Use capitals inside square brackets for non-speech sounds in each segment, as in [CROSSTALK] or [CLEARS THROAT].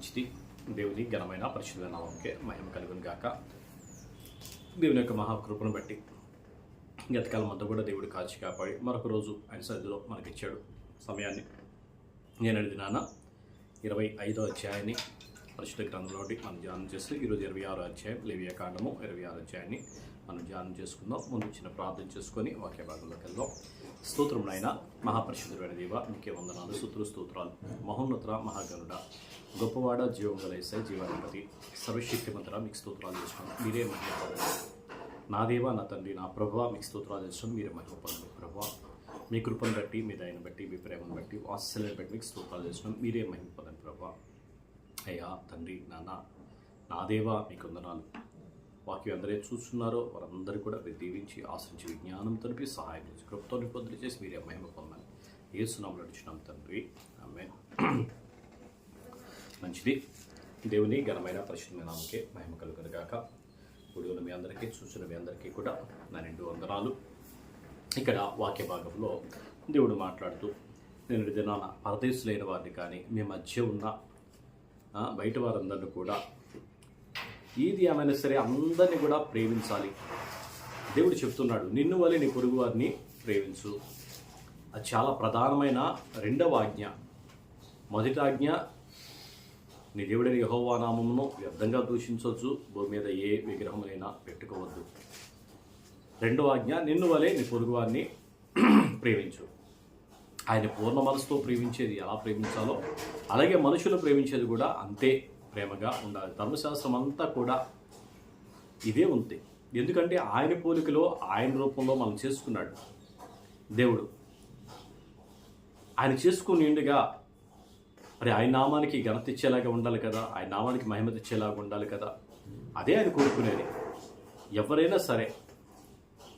మంచిది. దేవుని ఘనమైన పరిశుద్ధ నామంకే మహిమ కలుగును గాక. దేవుని యొక్క మహాకృపను బట్టి గతకాలం అంతా కూడా దేవుడు కాచి కాపాడి మరొక రోజు ఆయన సన్నిధిలో మనకిచ్చాడు సమయాన్ని. నేను అడిగినాన ఇరవై ఐదో అధ్యాయాన్ని పరిశుద్ధ గ్రంథంలోటి మనం ధ్యానం చేస్తూ ఈరోజు ఇరవై ఆరో అధ్యాయం లేవియా కాండము ఇరవై ఆరో అధ్యాయాన్ని మనం ధ్యానం చేసుకుందాం. ముందు చిన్న ప్రార్థన చేసుకొని వాక్య భాగంలోకి వెళ్దాం. స్తోత్రం నాయన మహాపరిశుద్ధుడైన దేవ మీకే వందనాలు సూత్ర స్తోత్రాలు. మహోన్నతుర మహాగనుడ గొప్పవాడ జీవం గలేసే జీవాధిపతి సర్వశక్తిమంతర మీకు స్తోత్రాలు చేసుకున్నాం మీరే మహిళ నా దేవా నా తండ్రి నా ప్రభావ మీకు స్తోత్రాలు చేస్తాం మీరే మహిమ పొందండి ప్రభావ. మీ కృపను బట్టి మీ దయను బట్టి మీ ప్రేమను బట్టి వాత్సల్యం బట్టి మీకు స్తోత్రాలు చేస్తున్నాం. మీరే మహిమ పొందండి ప్రభావ. అయ్యా తండ్రి నాన్న నా దేవ మీకు వందనాలు. వాక్యం ఎందరైతే చూస్తున్నారో వారందరూ కూడా మీరు దీవించి ఆశ్రయించి విజ్ఞానం తనిపి సహాయం చేసి కృపతో నిబంధన చేసి మీరే మహిమ పొందాలి. ఏ సునామలు నడిచినాం తండ్రి. ఆమె మంచిది. దేవుని ఘనమైన పరిశుద్ధమైన నామకే మహిమ కలుగును కాక గుడిలో మీ అందరికీ చూసిన మీ అందరికీ కూడా నా రెండు వందనాలు. ఇక్కడ వాక్య భాగంలో దేవుడు మాట్లాడుతూ నేను దినాన పరదేశులైన వారిని కానీ మీ మధ్య ఉన్న బయట వారందరూ కూడా ఏది ఏమైనా సరే అందరినీ కూడా ప్రేమించాలి. దేవుడు చెప్తున్నాడు నిన్ను వలె నీ పొరుగు వారిని ప్రేమించు. అది చాలా ప్రధానమైన రెండవ ఆజ్ఞ. మొదటి ఆజ్ఞ నీ దేవుడైన యహోవా నామమును వ్యర్థంగా దూషించవచ్చు భూమి మీద ఏ విగ్రహమైనా పెట్టుకోవద్దు. రెండో ఆజ్ఞ నిన్ను వలె నీ పొరుగువారిని ప్రేమించు. ఆయన పూర్ణ మనసుతో ప్రేమించేది ఎలా ప్రేమించాలో అలాగే మనుషులు ప్రేమించేది కూడా అంతే. ప్రేమగా ఉండాలి. ధర్మశాస్త్రం అంతా కూడా ఇదే ఉంది. ఎందుకంటే ఆయన పోలికలో ఆయన రూపంలో మనం చేసుకున్నాడు. దేవుడు ఆయన చేసుకుని నిండుగా మరి ఆయన నామానికి ఘనత ఇచ్చేలాగా ఉండాలి కదా? ఆయన నామానికి మహిమ తెచ్చేలాగా ఉండాలి కదా? అదే ఆయన కోరుకునేది. ఎవరైనా సరే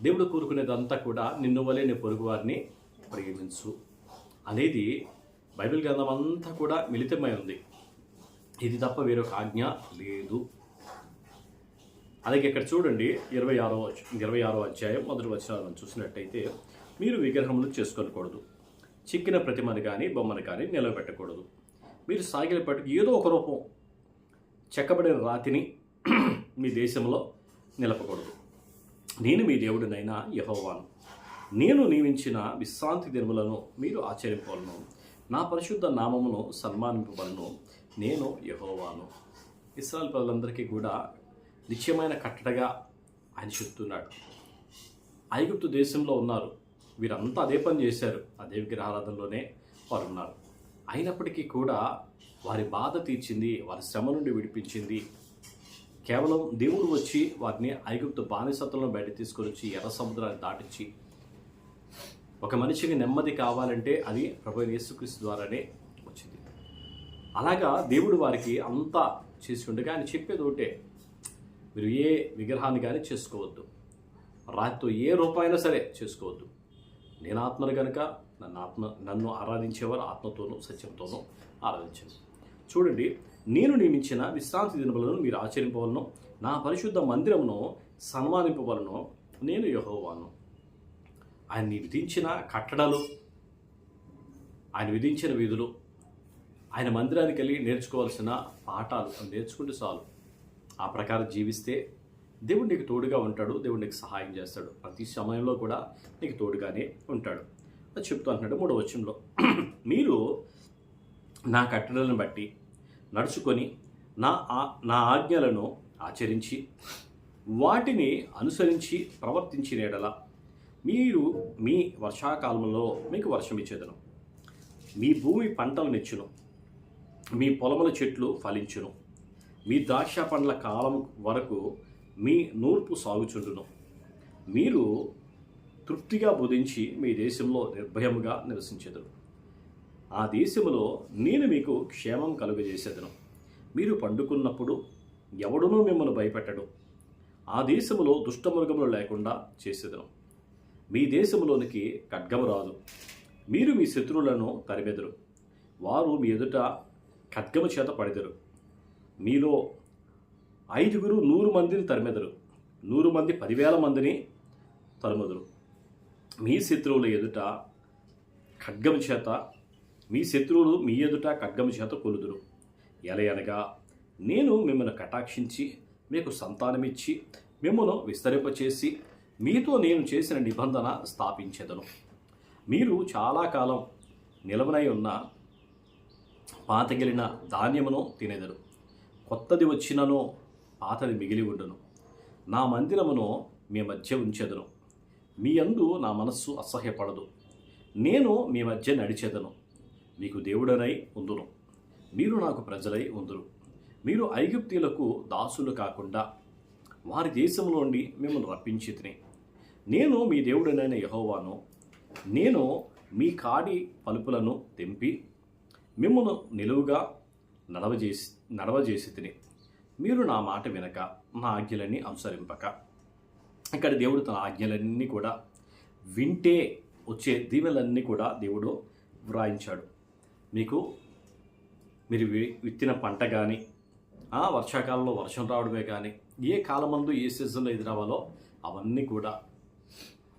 దేవుడు కోరుకునేదంతా కూడా నిన్ను వలే నీ పొరుగు వారిని ప్రేమించు అనేది బైబిల్ గ్రంథం అంతా కూడా మిళితమై ఉంది. ఇది తప్ప వేరొక ఆజ్ఞ లేదు. అలాగే ఇక్కడ చూడండి ఇరవై ఆరో ఇరవై ఆరో అధ్యాయం మొదటి వచనాలను చూసినట్టయితే మీరు విగ్రహములు చేసుకోకూడదు చిక్కిన ప్రతిమను కానీ బొమ్మను కానీ నిలబెట్టకూడదు. మీరు సాగిలపట్టు ఏదో ఒక రూపం చెక్కబడిన రాతిని [CLEARS THROAT] మీ దేశంలో నిలపకూడదు. నేను మీ దేవుడినైనా యహోవాను. నేను నియమించిన విశ్రాంతి దినములను మీరు ఆచరింపవలను. నా పరిశుద్ధ నామమును సన్మానింపవలను. నేను యహోవాను. ఇస్రాయల్ ప్రజలందరికీ కూడా నిత్యమైన కట్టడగా ఆయన చెప్తున్నాడు. ఐగుప్తు దేశంలో ఉన్నారు. వీరంతా అదే పని చేశారు. అదే విగ్రహారాధనలోనే వారు ఉన్నారు అయినప్పటికీ కూడా వారి బాధ తీర్చింది వారి శ్రమ నుండి విడిపించింది. కేవలం దేవుడు వచ్చి వారిని ఐగుప్తు బానిసత్వంలో బయట తీసుకొని వచ్చి ఎర్ర సముద్రాన్ని దాటించి ఒక మనిషికి నెమ్మది కావాలంటే అది ప్రభు యేసుక్రీస్తు ద్వారానే అలాగా దేవుడు వారికి అంతా చేసి ఉండగా ఆయన చెప్పేది ఒకటే మీరు ఏ విగ్రహాన్ని కానీ చేసుకోవద్దు. రాతితో ఏ రూపాయినా సరే చేసుకోవద్దు. నేను ఆత్మను కనుక నన్ను ఆత్మ నన్ను ఆరాధించేవారు ఆత్మతోనూ సత్యంతోనూ ఆరాధించండి చూడండి నేను నియమించిన విశ్రాంతి దినములను మీరు ఆచరింపవలను నా పరిశుద్ధ మందిరమును సన్మానింపవలను నేను యహోవాను. ఆయన విధించిన కట్టడాలు ఆయన విధించిన విధులు ఆయన మందిరానికి వెళ్ళి నేర్చుకోవాల్సిన పాఠాలు నేర్చుకుంటే చాలు. ఆ ప్రకారం జీవిస్తే దేవుడు నీకు తోడుగా ఉంటాడు దేవుడు నీకు సహాయం చేస్తాడు. ప్రతి సమయంలో కూడా నీకు తోడుగానే ఉంటాడు. అది చెప్తూ అంటున్నాడు మూడో వచ్చంలో మీరు నా కట్టడలను బట్టి నడుచుకొని నా ఆ- నా ఆజ్ఞలను ఆచరించి వాటిని అనుసరించి ప్రవర్తించిన ఎడల మీరు మీ వర్షాకాలంలో మీకు వర్షం ఇచ్చేదను. మీ భూమి పంటలు నెచ్చును మీ పొలముల చెట్లు ఫలించును. మీ ద్రాక్ష పండ్ల కాలం వరకు మీ నూర్పు సాగుచుండును. మీరు తృప్తిగా బుధించి మీ దేశంలో నిర్భయముగా నివసించెదరు. ఆ దేశములో నేను మీకు క్షేమం కలుగజేసేదను. మీరు పండుకున్నప్పుడు ఎవడునూ మిమ్మల్ని భయపెట్టడు. ఆ దేశములో దుష్టమృగములు లేకుండా చేసేదను. మీ దేశములోనికి ఖడ్గము రాదు. మీరు మీ శత్రువులను తరిమెదరు. వారు మీ ఎదుట ఖడ్గము చేత పడెదరు. మీలో ఐదుగురు నూరు మందిని తరిమెదరు. నూరు మంది పదివేల మందిని తరుముదురు. మీ శత్రువుల ఎదుట ఖడ్గము చేత మీ శత్రువులు మీ ఎదుట ఖడ్గము చేత కొలుదురు. ఎలయనగా నేను మిమ్మల్ని కటాక్షించి మీకు సంతానమిచ్చి మిమ్మల్ని విస్తరింపచేసి మీతో నేను చేసిన నిబంధన స్థాపించెదను. మీరు చాలా కాలం నిలవనై ఉన్న పాతగిలిన ధాన్యమును తినెదరు. కొత్తది వచ్చినను పాతది మిగిలి ఉండును. నా మందిరమును మీ మధ్య ఉంచెదను. మీ అందు నా మనస్సు అసహ్యపడదు. నేను మీ మధ్య నడిచెదను. మీకు దేవుడనై ఉందును మీరు నాకు ప్రజలై ఉందురు మీరు ఐగుప్తీలకు దాసులు కాకుండా వారి దేశంలోండి మిమ్మల్ని రప్పించి తిని నేను మీ దేవుడనైన యహోవాను నేను మీ కాడి పలుపులను తెంపి మిమ్మను నిలువుగా నడవజేసి నడవజేసి తిని. మీరు నా మాట వినక నా ఆజ్ఞలన్నీ అనుసరింపక. ఇక్కడ దేవుడు తన ఆజ్ఞలన్నీ కూడా వింటే వచ్చే దీవెలన్నీ కూడా దేవుడు వ్రాయించాడు. మీకు మీరు వి- విత్తిన పంట కానీ ఆ వర్షాకాలంలో వర్షం రావడమే కానీ ఏ కాలమందు ఏ సీజన్లో ఎదురవ్వాలో అవన్నీ కూడా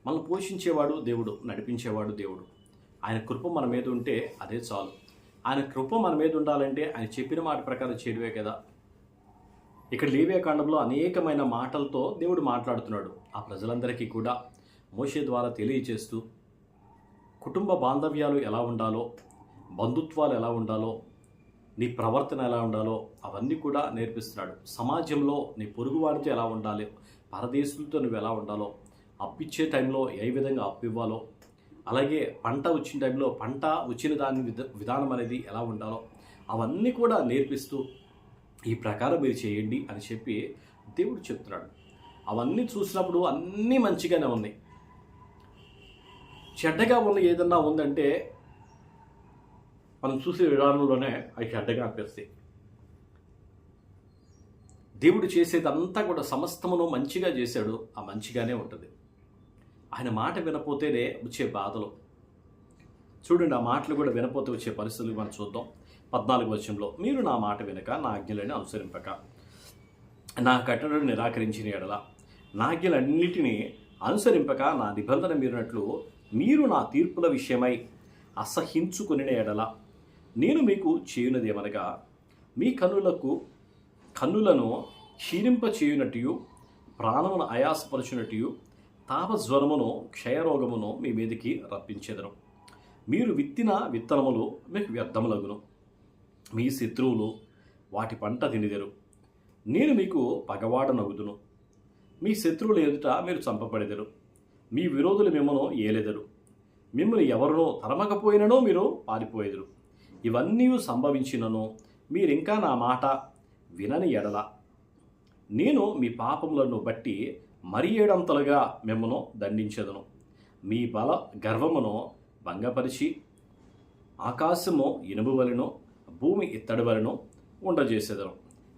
మనల్ని పోషించేవాడు దేవుడు నడిపించేవాడు దేవుడు. ఆయన కృప మన మీద ఉంటే అదే చాలు. ఆయన కృప మన మీద ఉండాలంటే ఆయన చెప్పిన మాట ప్రకారం చేయడమే కదా. ఇక్కడ లేవే కాండంలో అనేకమైన మాటలతో దేవుడు మాట్లాడుతున్నాడు. ఆ ప్రజలందరికీ కూడా మోషే ద్వారా తెలియచేస్తూ కుటుంబ బాంధవ్యాలు ఎలా ఉండాలో బంధుత్వాలు ఎలా ఉండాలో నీ ప్రవర్తన ఎలా ఉండాలో అవన్నీ కూడా నేర్పిస్తున్నాడు. సమాజంలో నీ పొరుగువాడితో ఎలా ఉండాలి పరదేశులతో నువ్వు ఎలా ఉండాలో అప్పిచ్చే టైంలో ఏ విధంగా అప్పు ఇవ్వాలో అలాగే పంట వచ్చిన టైంలో పంట వచ్చిన దాని విధానం అనేది ఎలా ఉండాలో అవన్నీ కూడా నేర్పిస్తూ ఈ ప్రకారం మీరు చేయండి అని చెప్పి దేవుడు చెప్తున్నాడు. అవన్నీ చూసినప్పుడు అన్నీ మంచిగానే ఉన్నాయి. చెడ్డగా ఉన్న ఏదన్నా ఉందంటే మనం చూసే విధానంలోనే అవి చెడ్డగా అనిపిస్తాయి. దేవుడు చేసేదంతా కూడా సమస్తమును మంచిగా చేశాడు ఆ మంచిగానే ఉంటుంది. ఆయన మాట వినపోతేనే వచ్చే బాధలు. చూడండి ఆ మాటలు కూడా వినపోతే వచ్చే పరిస్థితులు మనం చూద్దాం. పద్నాలుగు వర్షంలో మీరు నా మాట వినక నా ఆజ్ఞలను అనుసరింపక. నా కట్టడను నిరాకరించిన ఎడల. నా ఆజ్ఞలన్నిటినీ అనుసరింపక నా నిబంధన మీరినట్లు మీరు నా తీర్పుల విషయమై అసహించుకుని ఎడల. నేను మీకు చేయునదేమనగా మీ కన్నులకు కన్నులను క్షీణింప చేయునట్టు ప్రాణమును ఆయాసపరచునట్టు తాపజ్వరమును క్షయరోగమును మీ మీదకి రప్పించెదను మీరు విత్తిన విత్తనములు మీకు వ్యర్థములగును. మీ శత్రువులు వాటి పంట తినిదెరు. నేను మీకు పగవాడనగుదును. మీ శత్రువుల ఎదుట మీరు చంపబడెదరు. మీ విరోధులు మిమ్మను ఏలెదరు. మిమ్మల్ని ఎవరినో తరమకపోయిననో మీరు పారిపోయేదరు. ఇవన్నీ సంభవించినను మీరింకా నా మాట వినని ఎడల. నేను మీ పాపములను బట్టి మరి ఏడంతలుగా మిమ్మను దండించదును. మీ బల గర్వమును భంగపరిచి ఆకాశము ఇనుము వలెను భూమి ఇత్తడి వలెను ఉండజేసేదను.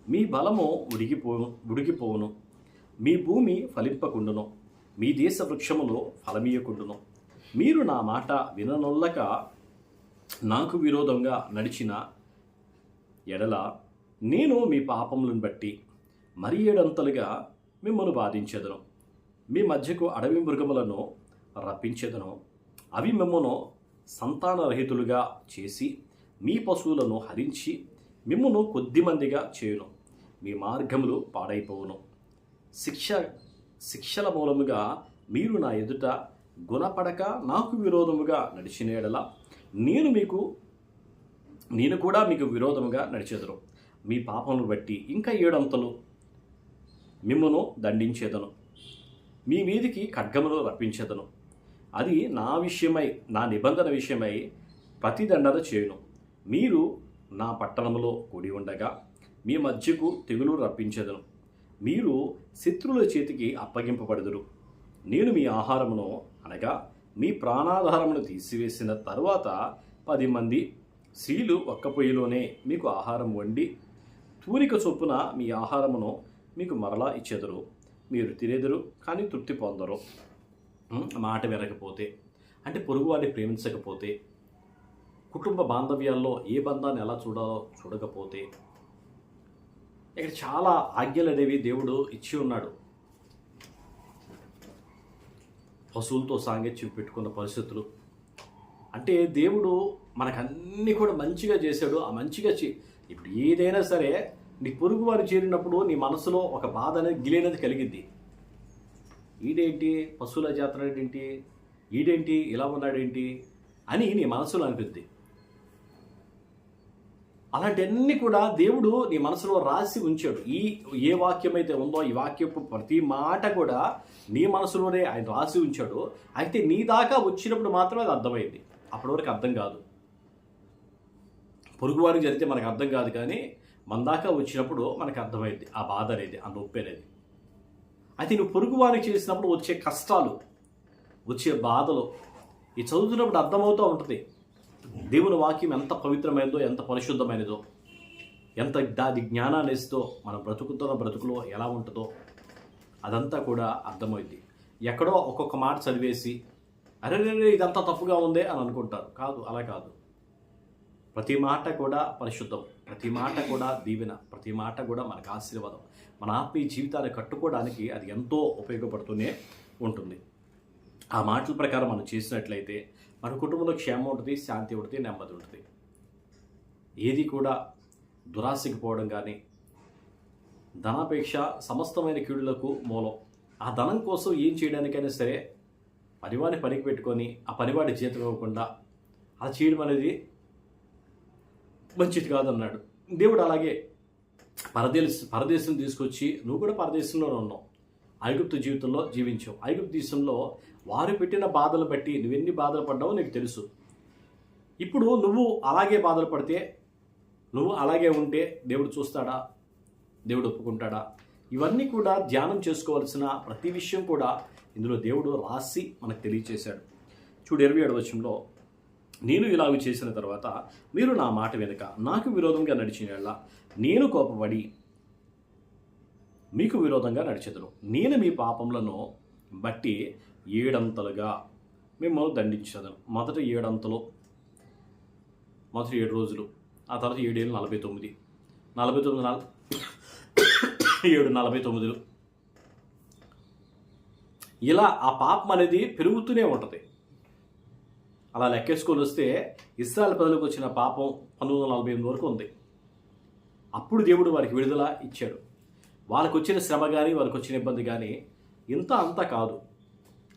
మీ బలము ఉడిగిపో ఉడిగిపోవును. మీ భూమి ఫలింపకుండును. మీ దేశ వృక్షములో ఫలమీయకుండును. మీరు నా మాట విననొల్లక నాకు విరోధంగా నడిచిన ఎడల నేను మీ పాపములను బట్టి మరి ఏడంతలుగా మిమ్మను బాధించెదను. మీ మధ్యకు అడవి మృగములను రప్పించేదను. అవి మిమ్మను సంతానరహితులుగా చేసి మీ పశువులను హరించి మిమ్మును కొద్దిమందిగా చేయును. మీ మార్గములు పాడైపోవును. శిక్ష శిక్షల మూలముగా మీరు నా ఎదుట గుణపడక నాకు విరోధముగా నడిచినేడల నేను మీకు నేను కూడా మీకు విరోధముగా నడిచెదను మీ పాపమును బట్టి ఇంకా ఏడంతలు మిమ్మను దండించేదను. మీ మీదికి ఖడ్గమును రప్పించేదను. అది నా విషయమై నా నిబంధన విషయమై ప్రతిదండన చేయును. మీరు నా పట్టణములో కూడి ఉండగా మీ మధ్యకు తెగులు రప్పించేదను. మీరు శత్రువుల చేతికి అప్పగింపబడుదురు. నేను మీ ఆహారమును అనగా మీ ప్రాణాధారమును తీసివేసిన తరువాత పది మంది స్త్రీలు ఒక్క పొయ్యిలోనే మీకు ఆహారం వండి తూనిక చొప్పున మీ ఆహారమును మీకు మరలా ఇచ్చెదరు మీరు తినేదరు కానీ తృప్తి పొందరు. మాట వినకపోతే అంటే పొరుగు వాడిని ప్రేమించకపోతే కుటుంబ బాంధవ్యాల్లో ఏ బంధాన్ని ఎలా చూడాలో చూడకపోతే ఇక్కడ చాలా ఆజ్ఞలు అనేవి దేవుడు ఇచ్చి ఉన్నాడు. పశువులతో సాంగత్యం పెట్టుకున్న పరిస్థితులు. అంటే దేవుడు మనకన్నీ కూడా మంచిగా చేశాడు. ఆ మంచిగా చే ఇప్పుడు ఏదైనా సరే నీ పొరుగు వారు చేరినప్పుడు నీ మనసులో ఒక బాధ అనేది గిలేనది కలిగిద్ది ఈడేంటి? పశువుల జాతర ఏంటి? ఈడేంటి? ఇలా ఉన్నాడేంటి? అని నీ మనసులో అనిపిద్ది అలాంటివన్నీ కూడా దేవుడు నీ మనసులో రాసి ఉంచాడు. ఈ ఏ వాక్యం అయితే ఉందో ఈ వాక్యపు ప్రతి మాట కూడా నీ మనసులోనే ఆయన రాసి ఉంచాడు. అయితే నీ దాకా వచ్చినప్పుడు మాత్రమే అది అర్థమైంది. అప్పటి వరకు అర్థం కాదు. పొరుగువారికి జరిగితే మనకు అర్థం కాదు కానీ మన దాకా వచ్చినప్పుడు మనకు అర్థమైంది ఆ బాధ అనేది ఆ నొప్పి అనేది. అయితే నువ్వు పొరుగువారికి చేసినప్పుడు వచ్చే కష్టాలు వచ్చే బాధలు ఈ చదువుతున్నప్పుడు అర్థమవుతూ ఉంటుంది. దేవుని వాక్యం ఎంత పవిత్రమైనదో ఎంత పరిశుద్ధమైనదో ఎంత దాని జ్ఞానాన్ని ఇస్తో మనం బ్రతుకుతున్న బ్రతుకులో ఎలా ఉంటుందో అదంతా కూడా అర్థమైంది. ఎక్కడో ఒక్కొక్క మాట చదివేసి అరే రే, ఇదంతా తప్పుగా ఉందే అని అనుకుంటారు. కాదు అలా కాదు. ప్రతి మాట కూడా పరిశుద్ధం. ప్రతి మాట కూడా దీవెన ప్రతి మాట కూడా మనకు ఆశీర్వాదం. మన ఆత్మీయ జీవితాన్ని కట్టుకోవడానికి అది ఎంతో ఉపయోగపడుతూనే ఉంటుంది. ఆ మాటల ప్రకారం మనం చేసినట్లయితే మన కుటుంబంలో క్షేమం ఉంటుంది శాంతి ఉంటుంది నెమ్మది ఉంటుంది. ఏది కూడా దురాశకి పోవడం కానీ ధనాపేక్ష సమస్తమైన కీడులకు మూలం. ఆ ధనం కోసం ఏం చేయడానికైనా సరే పనివాడిని పనికి పెట్టుకొని ఆ పనివాడి జీతం ఇవ్వకుండా అలా చేయడం అనేది మంచిది కాదన్నాడు. దేవుడు అలాగే పరదేశ పరదేశం తీసుకొచ్చి నువ్వు కూడా పరదేశంలోనే ఉన్నావు. ఐగుప్తు జీవితంలో జీవించావు. ఐగుప్తు దేశంలో వారు పెట్టిన బాధలు బట్టి నువ్వెన్ని బాధలు పడ్డావో నీకు తెలుసు. ఇప్పుడు నువ్వు అలాగే బాధలు పడితే నువ్వు అలాగే ఉంటే దేవుడు చూస్తాడా? దేవుడు ఒప్పుకుంటాడా? ఇవన్నీ కూడా ధ్యానం చేసుకోవాల్సిన ప్రతి విషయం కూడా ఇందులో దేవుడు రాసి మనకు తెలియచేశాడు. చూడు ఇరవై ఏడు నేను ఇలాగ చేసిన తర్వాత మీరు నా మాట వెనుక నాకు విరోధంగా నడిచిన నేను కోపపడి మీకు విరోధంగా నడిచెదను. నేను మీ పాపములను బట్టి ఏడంతలుగా మిమ్మల్ని దండించదను. మొదట ఏడంతలు మొదటి ఏడు రోజులు ఆ తర్వాత ఏడేళ్ళు నలభై తొమ్మిది. నలభై తొమ్మిది నాలుగు ఏడు నలభై తొమ్మిదిలు. ఇలా ఆ పాపం అనేది పెరుగుతూనే ఉంటుంది. అలా లెక్కేసుకొని వస్తే ఇస్రాయల్ ప్రజలకు వచ్చిన పాపం పంతొమ్మిది వందల నలభై ఎనిమిది వరకు ఉంది. అప్పుడు దేవుడు వారికి విడుదల ఇచ్చాడు. వాళ్ళకు వచ్చిన శ్రమ కానీ వారికి వచ్చిన ఇబ్బంది కానీ ఇంత అంత కాదు.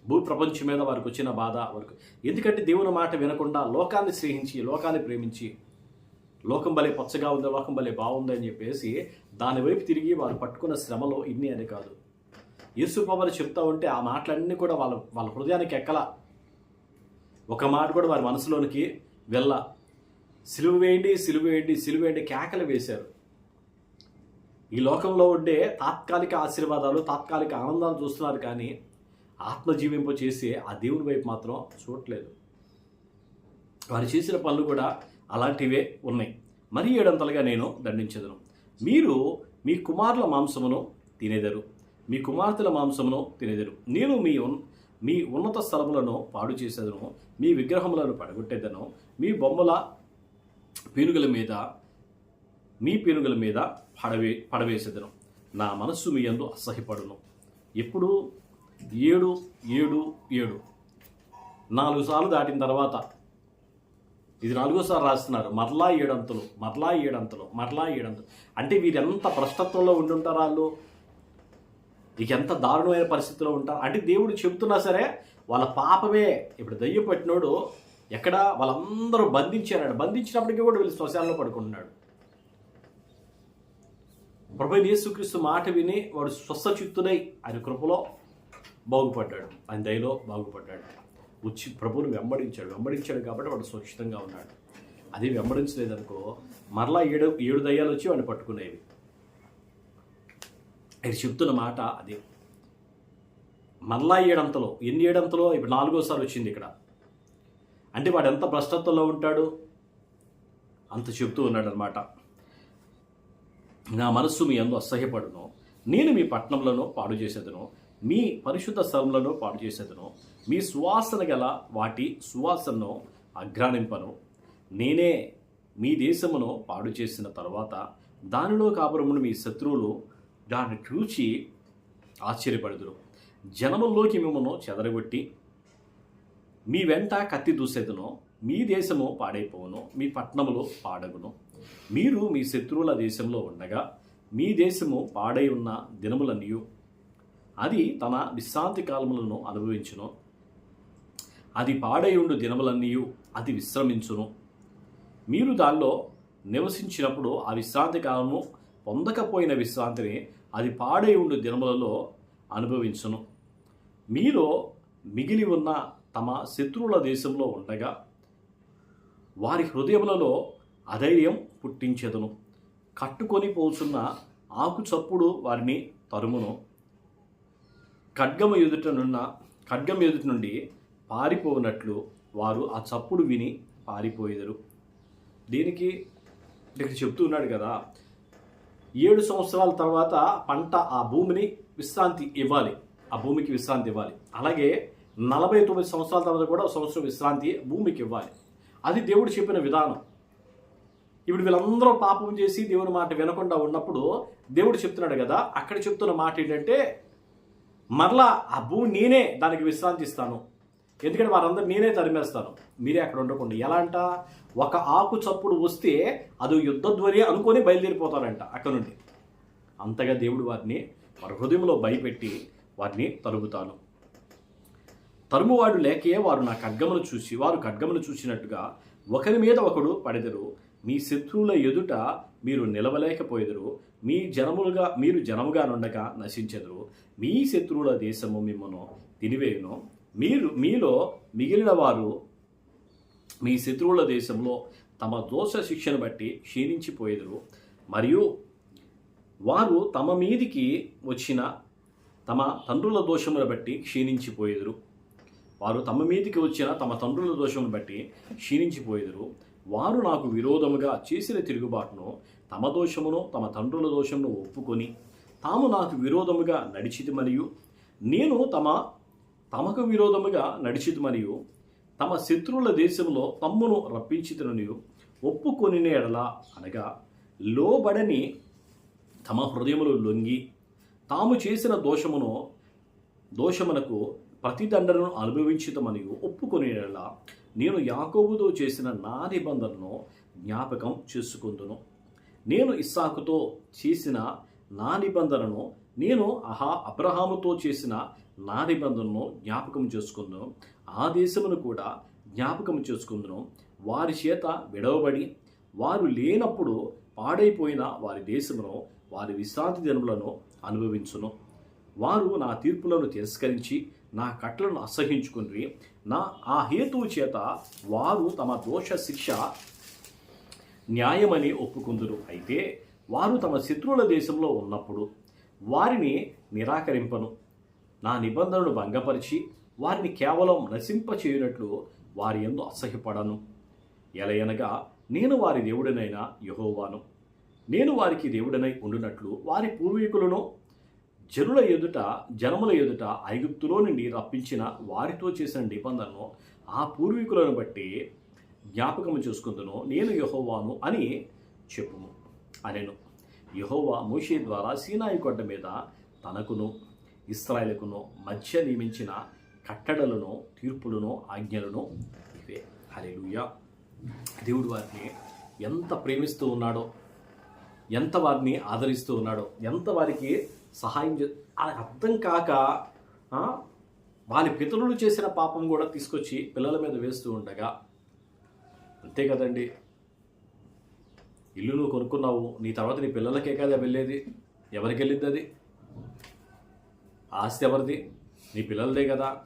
భూ ప్రపంచం మీద వారికి వచ్చిన బాధ వరకు. ఎందుకంటే దేవుని మాట వినకుండా లోకాన్ని స్నేహించి లోకాన్ని ప్రేమించి లోకం భలే పచ్చగా ఉంది లోకం భలే బాగుంది అని చెప్పేసి దాని వైపు తిరిగి వారు పట్టుకున్న శ్రమలో ఇన్ని అని కాదు. యేసు పవర్ చెప్తా ఉంటే ఆ మాటలన్నీ కూడా వాళ్ళ వాళ్ళ హృదయానికి ఎక్కల. ఒక మాట కూడా వారి మనసులోనికి వెళ్ళ. సిలువ వేయండి సిలువ వేయండి సిలువ వేయండి కేకలు వేశారు. ఈ లోకంలో ఉండే తాత్కాలిక ఆశీర్వాదాలు తాత్కాలిక ఆనందాలు చూస్తున్నారు కానీ ఆత్మజీవింపు చేసి ఆ దేవుని వైపు మాత్రం చూడట్లేదు. వారు చేసిన పనులు కూడా అలాంటివే ఉన్నాయి. మరి ఏడంతలుగా నేను దండించదును. మీరు మీ కుమారుల మాంసమును తినేదరు. మీ కుమార్తెల మాంసమును తినేదరు. నేను మీ మీ ఉన్నత స్థలములను పాడు చేసేదను మీ విగ్రహములను పడగొట్టేదను మీ బొమ్మల పీనుగల మీద మీ పీనుగల మీద పడవే పడవేసేదను. నా మనస్సు మీ అందు అసహ్యపడును. ఎప్పుడు? ఏడు ఏడు ఏడు. నాలుగు సార్లు దాటిన తర్వాత ఇది నాలుగోసారి రాస్తున్నారు. మరలా ఏడంతులు మరలా ఏడంతులు మరలా ఏడంతులు. అంటే వీరెంత భ్రష్టత్వంలో ఉండుంటారు వాళ్ళు? ఇక ఎంత దారుణమైన పరిస్థితిలో ఉంటారు అంటే దేవుడు చెబుతున్నా సరే వాళ్ళ పాపమే. ఇప్పుడు దయ్య పట్టినోడు ఎక్కడ వాళ్ళందరూ బంధించారు బంధించినప్పటికీ కూడా వీళ్ళు శ్మశానంలో పడుకుంటున్నాడు ప్రభు యేసుక్రీస్తు మాట విని వాడు స్వస్థచిత్తుడై ఆయన కృపలో బాగుపడ్డాడు. ఆయన దయలో బాగుపడ్డాడు. వచ్చి ప్రభువుని వెంబడించాడు. వెంబడించాడు కాబట్టి వాడు సురక్షితంగా ఉన్నాడు. అది వెంబడించలేదనుకో మరలా ఏడు ఏడు దయ్యాలు వచ్చి వాడిని పట్టుకునేవి. ఇది చెప్తున్న మాట అదే. మరలా ఏడంతలో ఎన్ని ఏడంతలో? ఇప్పుడు నాలుగోసారి వచ్చింది ఇక్కడ. అంటే వాడు ఎంత భ్రష్టత్వంలో ఉంటాడు? అంత చెప్తూ ఉన్నాడు అనమాట నా మనస్సు మీ అందు అసహ్యపడును. నేను మీ పట్టణంలోనూ పాడు చేసేదను. మీ పరిశుద్ధ స్థలంలో పాడు చేసేదను. మీ సువాసన గల వాటి సువాసనను అగ్రాణింపను నేనే మీ దేశమును పాడు చేసిన తర్వాత దానిలో కాపురమును మీ శత్రువులు దాన్ని చూచి ఆశ్చర్యపడుదురు. జనముల్లోకి మిమ్మల్ని చెదరగొట్టి మీ వెంట కత్తి దూసేదను మీ దేశము పాడైపోవును మీ పట్టణములు పాడగును. మీరు మీ శత్రువుల దేశంలో ఉండగా మీ దేశము పాడై ఉన్న దినములన్నయు అది తన విశ్రాంతి కాలములను అనుభవించును. అది పాడై ఉండు దినములన్నీయు అది విశ్రమించును. మీరు దానిలో నివసించినప్పుడు ఆ విశ్రాంతి కాలము పొందకపోయిన విశ్రాంతిని అది పాడై ఉండు దినములలో అనుభవించును. మీలో మిగిలి ఉన్న తమ శత్రువుల దేశంలో ఉండగా వారి హృదయములలో అధైర్యం పుట్టించెదను. కట్టుకొని పోచున్న ఆకు చప్పుడు వారిని తరుమును. ఖడ్గము ఎదుటనున్న ఖడ్గం ఎదుటి నుండి పారిపోనట్లు వారు ఆ చప్పుడు విని పారిపోయేదరు. దీనికి ఇక్కడ చెప్తూ ఉన్నాడు కదా ఏడు సంవత్సరాల తర్వాత పంట ఆ భూమిని విశ్రాంతి ఇవ్వాలి. ఆ భూమికి విశ్రాంతి ఇవ్వాలి. అలాగే నలభై తొమ్మిది సంవత్సరాల తర్వాత కూడా సంవత్సరం విశ్రాంతి భూమికి ఇవ్వాలి. అది దేవుడు చెప్పిన విధానం. ఇప్పుడు వీళ్ళందరూ పాపం చేసి దేవుని మాట వినకుండా ఉన్నప్పుడు దేవుడు చెప్తున్నాడు కదా అక్కడ చెప్తున్న మాట ఏంటంటే మరలా ఆ భూమి నేనే దానికి విశ్రాంతి ఇస్తాను. ఎందుకంటే వారందరూ నేనే తరిమేస్తాను. మీరే అక్కడ ఉండకుండా. ఎలా అంట? ఒక ఆకు చప్పుడు వస్తే అది యుద్ధధ్వని అనుకొని బయలుదేరిపోతారంట అక్కడ నుండి. అంతగా దేవుడు వారిని వారి హృదయంలో భయపెట్టి వారిని తరుగుతాను తరుమువాడు లేకే వారు నా ఖడ్గమును చూసి వారు ఖడ్గమును చూసినట్టుగా ఒకరి మీద ఒకడు పడెదరు. మీ శత్రువుల ఎదుట మీరు నిలవలేకపోయేదరు. మీ జనములుగా మీరు జనముగా నుండగా నశించెదరు. మీ శత్రువుల దేశము మిమ్మను తినివేయును. మీరు మీలో మిగిలిన వారు మీ శత్రువుల దేశంలో తమ దోష శిక్షను బట్టి క్షీణించిపోయేదరు. మరియు వారు తమ మీదికి వచ్చిన తమ తండ్రుల దోషమును బట్టి క్షీణించిపోయేదరు. వారు తమ మీదికి వచ్చిన తమ తండ్రుల దోషమును బట్టి క్షీణించిపోయేదరు. వారు నాకు విరోధముగా చేసిన తిరుగుబాటును తమ దోషమును తమ తండ్రుల దోషమును ఒప్పుకొని తాము నాకు విరోధముగా నడిచిది మరియు నేను తమ తమకు విరోధముగా నడిచిది మరియు తమ శత్రువుల దేశంలో తమ్మును రప్పించితననియు ఒప్పుకొని ఎడల అనగా లోబడని తమ హృదయములు లొంగి తాము చేసిన దోషమును దోషమునకు ప్రతిదండనను అనుభవించుతమనియు ఒప్పుకొని ఎడల నేను యాకోబుతో చేసిన నా నిబంధనను జ్ఞాపకం చేసుకుందును. నేను ఇస్సాకుతో చేసిన నా నిబంధనను నేను అహా అబ్రహాముతో చేసిన నా నిబంధనను జ్ఞాపకం చేసుకుందును. ఆ దేశమును కూడా జ్ఞాపకం చేసుకుందును. వారి చేత విడవబడి వారు లేనప్పుడు పాడైపోయిన వారి దేశమును వారి విశ్రాంతి దినములను అనుభవించును. వారు నా తీర్పులను తిరస్కరించి నా కట్లను అసహించుకుని నా ఆ హేతువు చేత వారు తమ దోష శిక్ష న్యాయమని ఒప్పుకుందురు. అయితే వారు తమ శత్రువుల దేశంలో ఉన్నప్పుడు వారిని నిరాకరింపను. నా నిబంధనను భంగపరిచి వారిని కేవలం నశింపచేయునట్లు వారి ఎందు అసహ్యపడను. ఎలయనగా నేను వారి దేవుడనైన యహోవాను. నేను వారికి దేవుడనై ఉండునట్లు వారి పూర్వీకులను జనుల ఎదుట జనముల ఎదుట ఐగుప్తులో నుండి రప్పించిన వారితో చేసిన నిబంధనను ఆ పూర్వీకులను బట్టి జ్ఞాపకము చూసుకుందును. నేను యహోవాను అని చెప్పుము. అనెను. యహోవా మోషే ద్వారా సీనాయి కొండ మీద తనకును ఇస్రాయలకును మధ్య నియమించిన కట్టడలను తీర్పులను ఆజ్ఞలను ఇవే. హల్లెలూయా. దేవుడు వారిని ఎంత ప్రేమిస్తూ ఉన్నాడో ఎంత వారిని ఆదరిస్తూ ఉన్నాడో ఎంత వారికి సహాయం చే అర్థం కాక వారి పితరులు చేసిన పాపం కూడా తీసుకొచ్చి పిల్లల మీద వేస్తూ ఉండగా అంతే కదండి. ఇల్లు నువ్వు కొనుక్కున్నావు నీ తర్వాత నీ పిల్లలకే కదా వెళ్ళేది? ఎవరికి వెళ్ళింది అది ఆస్తి ఎవరిది? నీ పిల్లలదే కదా.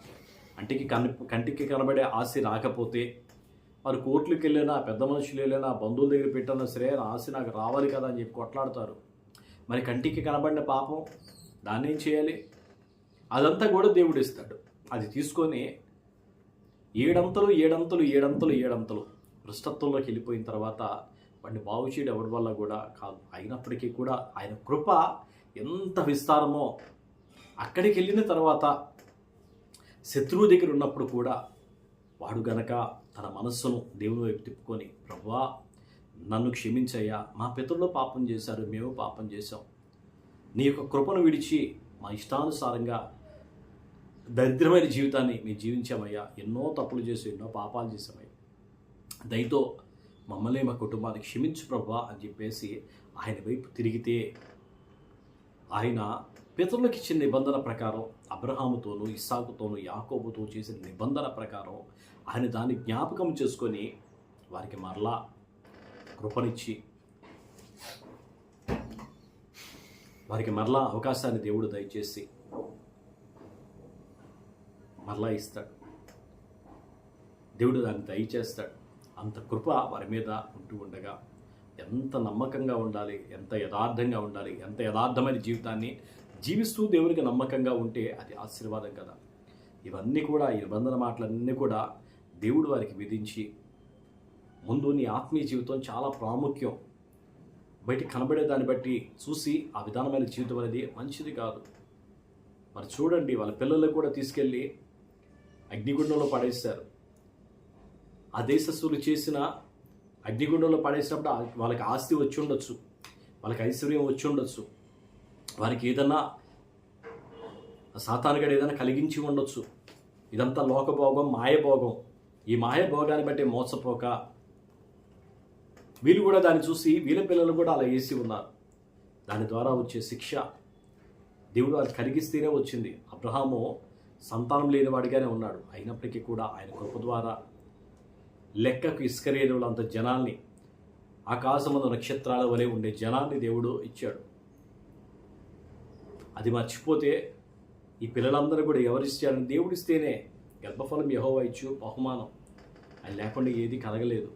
అంటికి కని కంటికి కనబడే ఆస్తి రాకపోతే వారు కోర్టులకు వెళ్ళినా పెద్ద మనుషులు వెళ్ళినా బంధువుల దగ్గర పెట్టినా సరే ఆస్తి నాకు రావాలి కదా అని చెప్పి కొట్లాడతారు. మరి కంటికి కనబడిన పాపం దాన్ని ఏం చేయాలి? అదంతా కూడా దేవుడు ఇస్తాడు. అది తీసుకొని ఏడంతలు ఏడంతలు ఏడంతలు ఏడంతలు పృష్టత్వంలోకి వెళ్ళిపోయిన తర్వాత వాడిని బాగు చేయడం ఎవరి వల్ల కూడా కాదు. అయినప్పటికీ కూడా ఆయన కృప ఎంత విస్తారమో అక్కడికి వెళ్ళిన తర్వాత శత్రువు దగ్గర ఉన్నప్పుడు కూడా వాడు గనక తన మనస్సును దేవుని వైపు తిప్పుకొని ప్రభువా నన్ను క్షమించయ్యా. మా పితరులు పాపం చేశారు మేము పాపం చేశాం. నీ యొక్క కృపను విడిచి మా ఇష్టానుసారంగా దరిద్రమైన జీవితాన్ని మేము జీవించామయ్యా. ఎన్నో తప్పులు చేసి ఎన్నో పాపాలు చేసామయ్యా దయతో మమ్మల్ని మా కుటుంబాన్ని క్షమించు ప్రభా అని చెప్పేసి ఆయన వైపు తిరిగితే ఆయన పితరులకు ఇచ్చిన నిబంధన ప్రకారం అబ్రహాముతోనూ ఇస్సాకుతోనూ యాకోబుతో చేసిన నిబంధన ప్రకారం ఆయన దాన్ని జ్ఞాపకం చేసుకొని వారికి మరలా కృపనిచ్చి వారికి మరలా అవకాశాన్ని దేవుడు దయచేసి మరలా ఇస్తాడు. దేవుడు దాన్ని దయచేస్తాడు. అంత కృప వారి మీద ఉంటూ ఉండగా ఎంత నమ్మకంగా ఉండాలి ఎంత యథార్థంగా ఉండాలి ఎంత యథార్థమైన జీవితాన్ని జీవిస్తూ దేవునికి నమ్మకంగా ఉంటే అది ఆశీర్వాదం కదా. ఇవన్నీ కూడా ఈ నిబంధన మాటలన్నీ కూడా దేవుడు వారికి విధించి ముందు నీ ఆత్మీయ జీవితం చాలా ప్రాముఖ్యం. బయటికి కనబడే దాన్ని బట్టి చూసి ఆ విధానమైన జీవితం అనేది మంచిది కాదు. మరి చూడండి వాళ్ళ పిల్లలకు కూడా తీసుకెళ్ళి అగ్నిగుండంలో పడేశారు. ఆ దేశస్తులు చేసిన అగ్నిగుండంలో పడేసినప్పుడు వాళ్ళకి ఆస్తి వచ్చి ఉండొచ్చు. వాళ్ళకి ఐశ్వర్యం వచ్చి ఉండొచ్చు. వారికి ఏదన్నా సాతానుగడు ఏదైనా కలిగించి ఉండొచ్చు. ఇదంతా లోకభోగం మాయభోగం. ఈ మాయభోగాన్ని బట్టి మోసపోక వీళ్ళు కూడా దాన్ని చూసి వీళ్ళ పిల్లలు కూడా అలా వేసి ఉన్నారు. దాని ద్వారా వచ్చే శిక్ష దేవుడు అది కరిగిస్తేనే వచ్చింది. అబ్రహాము సంతానం లేనివాడిగానే ఉన్నాడు. అయినప్పటికీ కూడా ఆయన కృప ద్వారా లెక్కకు ఇసుకరేణువులంత జనాల్ని ఆకాశమందు నక్షత్రాల వలె ఉండే జనాన్ని దేవుడు ఇచ్చాడు. అది మర్చిపోతే ఈ పిల్లలందరూ కూడా ఎవరిచ్చారని దేవుడిస్తేనే గర్భఫలం యహోవా ఇచ్చు బహుమానం. అది లేకుండా ఏది కలగలేదు.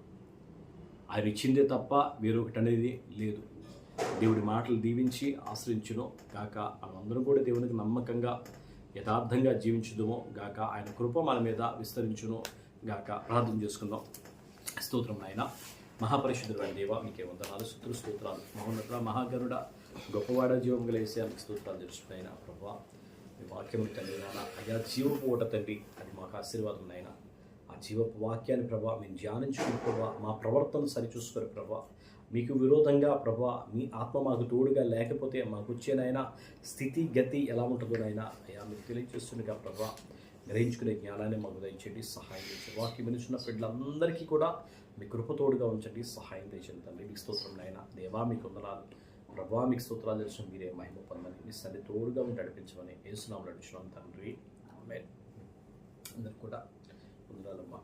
ఆయన ఇచ్చిందే తప్ప వేరొకటి అనేది లేదు. దేవుడి మాటలు దీవించి ఆశ్రయించును గాక. మనందరం కూడా దేవునికి నమ్మకంగా యథార్థంగా జీవించుదుమో గాక. ఆయన కృప మన మీద విస్తరించును గాక. ప్రార్థన చేసుకుందాం. స్తోత్రం నాయన. మహాపరిశుద్ధుడు అయిన దేవ మీకే వందనాలు. శుద్ధులు స్తోత్రాలు. మహోన్నత మహాగరుడ గొప్పవాడ జీవం కలిసే మీకు స్తోత్రాలు తెలుస్తున్నాయినా ప్రభా. మీ వాక్యం తండ్రి నాన్న అయ్యా జీవపు ఓట తండ్రి అది మాకు ఆశీర్వాదం నాయన. ఆ జీవపు వాక్యాన్ని ప్రభా మేము ధ్యానించుకుని ప్రభా మా ప్రవర్తన సరిచూసుకుని ప్రభా. మీకు విరోధంగా ప్రభా మీ ఆత్మ మాకు తోడుగా లేకపోతే మాకు వచ్చేనైనా స్థితి గతి ఎలా ఉంటుందో నైనా అయ్యా మీకు తెలియజేస్తుండగా ప్రభా గ్రహించుకునే జ్ఞానాన్ని మాకు దయచేయండి సహాయం చేయండి. వాక్యం వినిచున్న బిడ్డలందరికీ కూడా మీ కృప తోడుగా ఉంచండి సహాయం తెచ్చండి తండ్రి. మీకు స్తోత్రం నాయన. దేవా మీకు వందనాలు. ప్రభా మీకు స్తోత్రాలు తెలిసిన మీరే మహిమ పొందని మీ సరి తోడుగా ఉండి నడిపించమని ఏసునాం నడిచినాం తండ్రి. ఆమేన్. అందరికి కూడా వందనాలమ్మా.